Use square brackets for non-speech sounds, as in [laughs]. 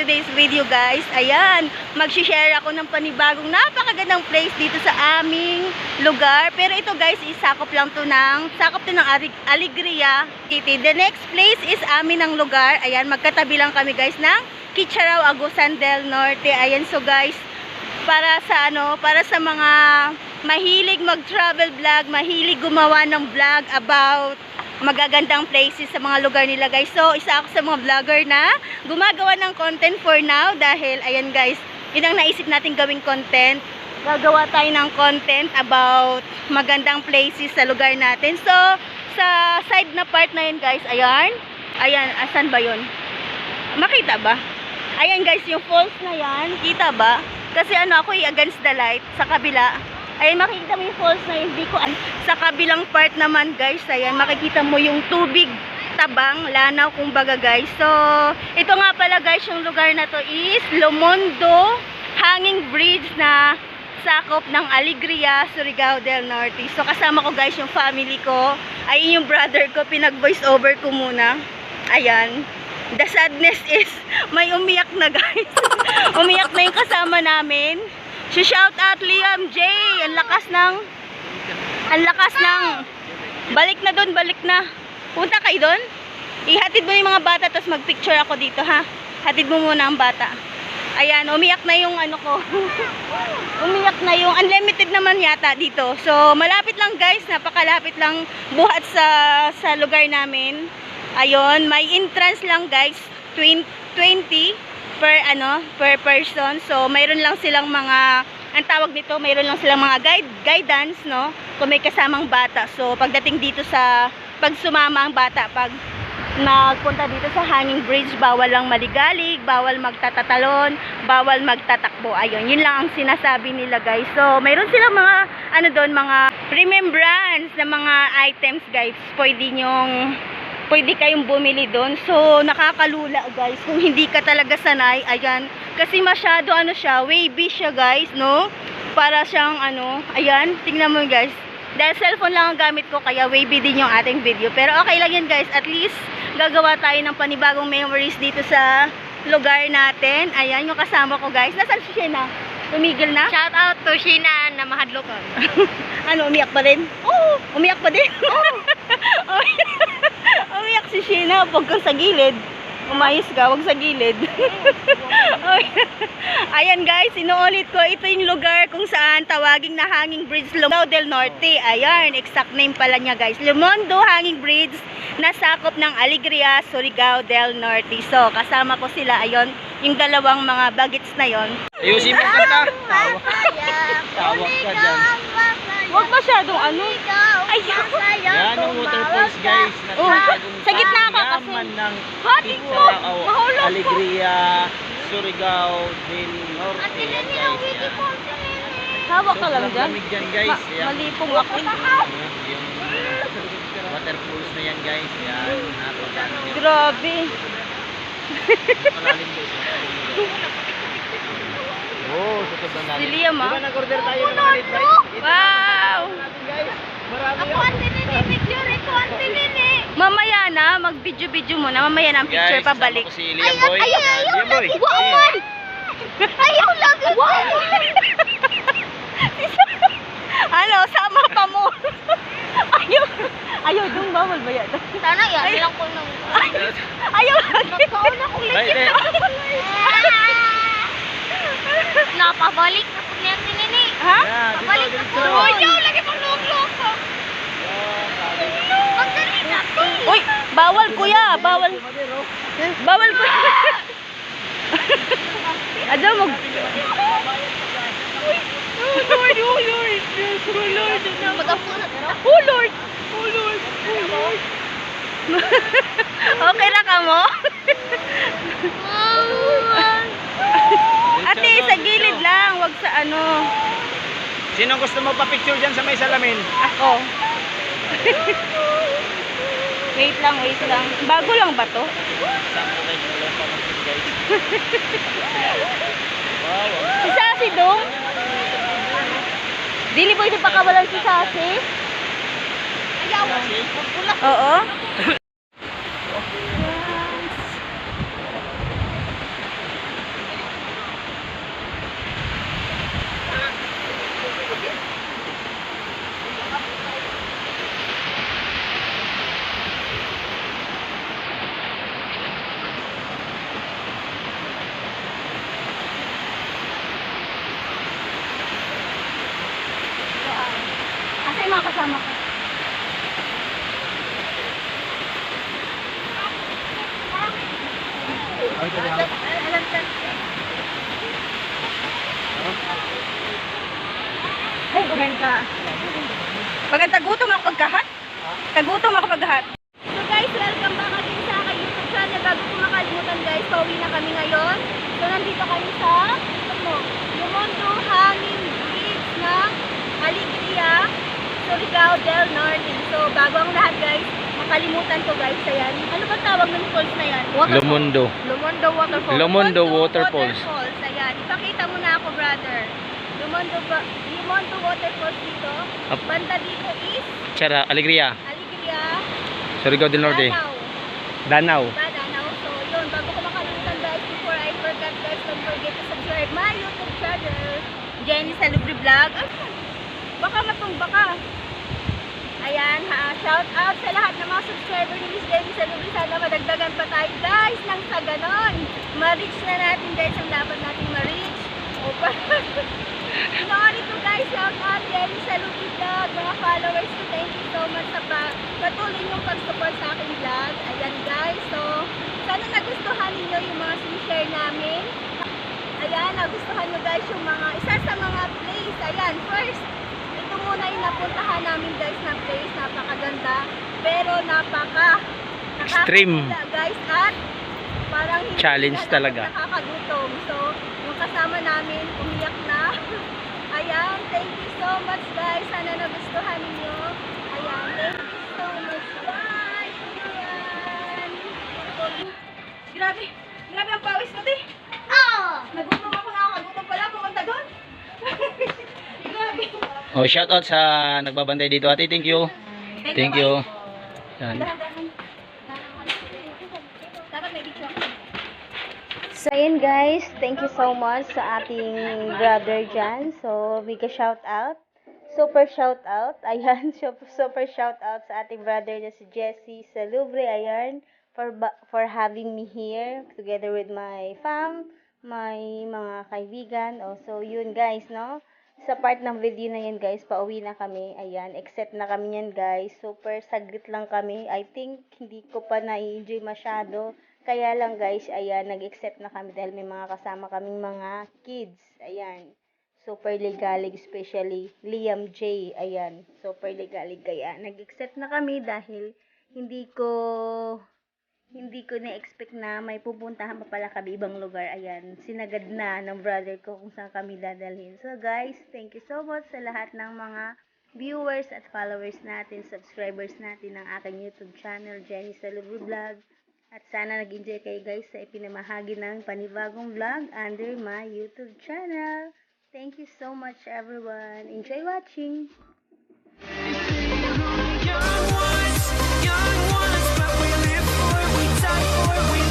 today's video guys. Ayan, mag-share ako ng panibagong napakagandang place dito sa aming lugar. Pero ito guys, isakop lang to ng, sakop to ng Alegria City. The next place is amin ng lugar. Ayan, magkatabi lang kami guys ng Kitcharao, Agusan del Norte. Ayan, so guys, para sa ano, para sa mga mahilig mag-travel vlog, mahilig gumawa ng vlog about magagandang places sa mga lugar nila guys. So, isa ako sa mga vlogger na gumagawa ng content for now dahil ayan guys, yun ang naisip natin gawing content. Gagawa tayo ng content about magandang places sa lugar natin. So, sa side na part na yun guys, ayan. Ayan, asan ba yun? Makita ba? Ayan guys, yung falls na yan, kita ba? Kasi ano ako against the light sa kabila. Ayan, makikita mo yung falls na yun. Hindi ko, an- sa kabilang part naman guys, ayan, makikita mo yung tubig tabang, lanaw kumbaga guys. So, ito nga pala guys, yung lugar na to is Lomondo Hanging Bridge na sakop ng Alegria, Surigao del Norte. So, kasama ko guys yung family ko. Ayun yung brother ko, pinag-voice over ko muna. Ayan. The sadness is, may umiyak na guys. [laughs] umiyak na yung kasama namin. Si shout out Liam J. Ang lakas ng, ang lakas ng, balik na doon, balik na. Punta kayo doon? Ihatid mo yung mga bata, tapos magpicture ako dito ha. Hatid mo muna ang bata. Ayan, umiyak na yung ano ko. [laughs] umiyak na yung unlimited naman yata dito. So, malapit lang guys, napakalapit lang buhat sa sa lugar namin. Ayun, may entrance lang guys, 20, 20 per ano, per person. So, mayroon lang silang mga ang tawag dito, mayroon lang silang mga guide, guidance, no? Kung may kasamang bata. So, pagdating dito sa pag sumama ang bata, pag nagpunta dito sa hanging bridge, bawal lang maligalig, bawal magtatatalon, bawal magtatakbo. Ayun, yun lang ang sinasabi nila guys. So, mayroon silang mga, ano doon, mga remembrance na mga items guys. Pwede nyong, pwede kayong bumili doon. So, nakakalula guys. Kung hindi ka talaga sanay, ayan. Kasi masyado, ano siya, wavy siya guys, no? Para siyang, ano, ayan, tingnan mo guys. Dahil cellphone lang ang gamit ko, kaya wavy din yung ating video. Pero okay lang yan guys, at least gagawa tayo ng panibagong memories dito sa lugar natin. Ayan, yung kasama ko guys. Nasaan si Shena? Tumigil na? Shout out to Sheena na mahadlokan. [laughs] Ano, umiyak pa din? Oo! Umiyak pa din? Oo! [laughs] umiyak si Shena. Huwag kang sa gilid. Umayos ka, huwag sa gilid. Ay, [laughs] Ayan guys, inuulit ko, ito yung lugar kung saan tawaging na Hanging Bridge Lumondo del Norte. Ayan, exact name pala niya guys. Lumondo Hanging Bridge na sakop ng Alegria, Surigao del Norte. So, kasama ko sila, ayun, yung dalawang mga bagets na yon. Ayusin mo kanta. Tawag ka dyan. Huwag masyadong ano. Yan ang waterfalls guys. Oh, sa gitna ka kasi. yaman ng Mahulog ko! Alegria, Surigao del Norte. Yan guys. Yan. Hawak ka lang Sobrang dyan. lamig dyan guys. Ma- Yan. malipong ako. Yan, Yung waterfalls na yan guys. Yan. Yan. Grabe. Guys. Oh, sa sobrang Si lalim. Liam Di ba ah. nag-order tayo ng night? Ito Wow! natin guys. Marami Ako ang tinini, picture ito ang. Mamaya na, mag-video-video muna. Mamaya na ang picture Guys, pabalik. kasama ko si Liam Boy. ayaw, Yan, ayaw, Liam Boy. Wow, man! Ayaw lagi! Wow! [laughs] ano, sama pa mo. ayaw. Ayaw, dong bawal ba yan? Sana yan, lang ko nang... Ayaw lagi. Nagkaon ako Ay, legit hindi. Napabalik na po niyan tinini. Ha? Yan, dito, Pabalik na dito. po. Ayaw, lagi pang loob-loob ko. Yan, sabi. Ang dali na to. Uy, bawal kuya, bawal. Bawal kuya. Ano mo? Oh Lord, oh Lord, oh Lord, oh Lord, oh Lord, oh Lord. okay na ka mo? Ate, sa gilid lang, wag sa ano. Sino gusto mo pa-picture dyan sa may salamin? Ako. wait lang, wait lang. Bago lang ba to? Si Sasi dong? Dili pwede pa kawalan si Sasi? Ayaw. Oo. [laughs] yung mga kasama ko. Alam ka. Ay, maganda. Maganda, gutom ako pagkahat. Kagutom ako pagkahat. So guys, welcome back again sa aking YouTube channel. Bago ko makalimutan guys, pauwi na kami ngayon. So nandito kami sa, ano, Lumondo Hanging Bridge ng Alegria, Surigao del Norte. So bago ang lahat guys, makalimutan ko guys, ayan. Ano ba tawag ng falls na yan? Lumundo. Lumondo Waterfall. Lumondo Waterfalls. Waterfalls. Ayan, ipakita mo na ako brother. Lumondo, ba, Lumondo Waterfalls dito. Banda dito is Chara, Alegria. Alegria, Surigao del Norte. Danau. Danau. Danau. So, yun. Bago ko makalimutan guys, before I forget guys, don't forget to subscribe my YouTube channel. Jenny Salubre Vlog. Ay, baka matumba ka. Ayan, ha, shout out sa lahat ng mga subscriber ni Miss Jenny Salubre. Sana madagdagan pa tayo guys nang sa ganon. Ma-reach na natin guys ang dapat natin ma-reach. O pa. Sorry to guys, shout out Jenny Salubre Vlog. Mga followers ko, thank you so much sa pa patuloy yung pag-support sa aking vlog. Ayan guys, so sana nagustuhan ninyo yung mga sinishare namin. Ayan, nagustuhan nyo guys yung mga, isa sa mga place. Ayan, first, ito muna yung napuntahan namin guys na place. Napakaganda. Pero napaka Extreme. guys. At parang hindi Challenge na talaga. nakakagutom. So, yung kasama namin, umiyak na. [laughs] Ayan, thank you so much guys. Sana nagustuhan ninyo. Ayan, thank you so much. Bye! Ayan. Grabe, grabe ang pawis ko, te. Ah! Nagutom ako, nakakagutom pala, pumunta doon. Grabe. Oh, shout out sa nagbabantay dito, ate. Thank you. Thank you. Yan. So, ayun guys, thank you so much sa ating brother dyan. So, big shout out. Super shout out. [laughs] Ayan, super, super shout out sa ating brother na si Jesse Salubre. Ayan, for, for having me here together with my fam, my mga kaibigan. Oh, so, yun guys, no? Sa part ng video na yan guys, pauwi na kami. Ayan, except na kami yan guys. Super saglit lang kami. I think hindi ko pa na-enjoy masyado. Kaya lang guys, ayan, nag-accept na kami dahil may mga kasama kaming mga kids. Ayan. Super legalig, especially Liam J. Ayan. Super legalig kaya. Nag-accept na kami dahil hindi ko hindi ko na-expect na may pupuntahan pa pala kami ibang lugar. Ayan, sinagad na ng brother ko kung saan kami dadalhin. So guys, thank you so much sa lahat ng mga viewers at followers natin, subscribers natin ng aking YouTube channel, Jenny Salubu Vlog. At sana nag-enjoy kayo guys sa ipinamahagi ng panibagong vlog under my YouTube channel. Thank you so much everyone. Enjoy watching! We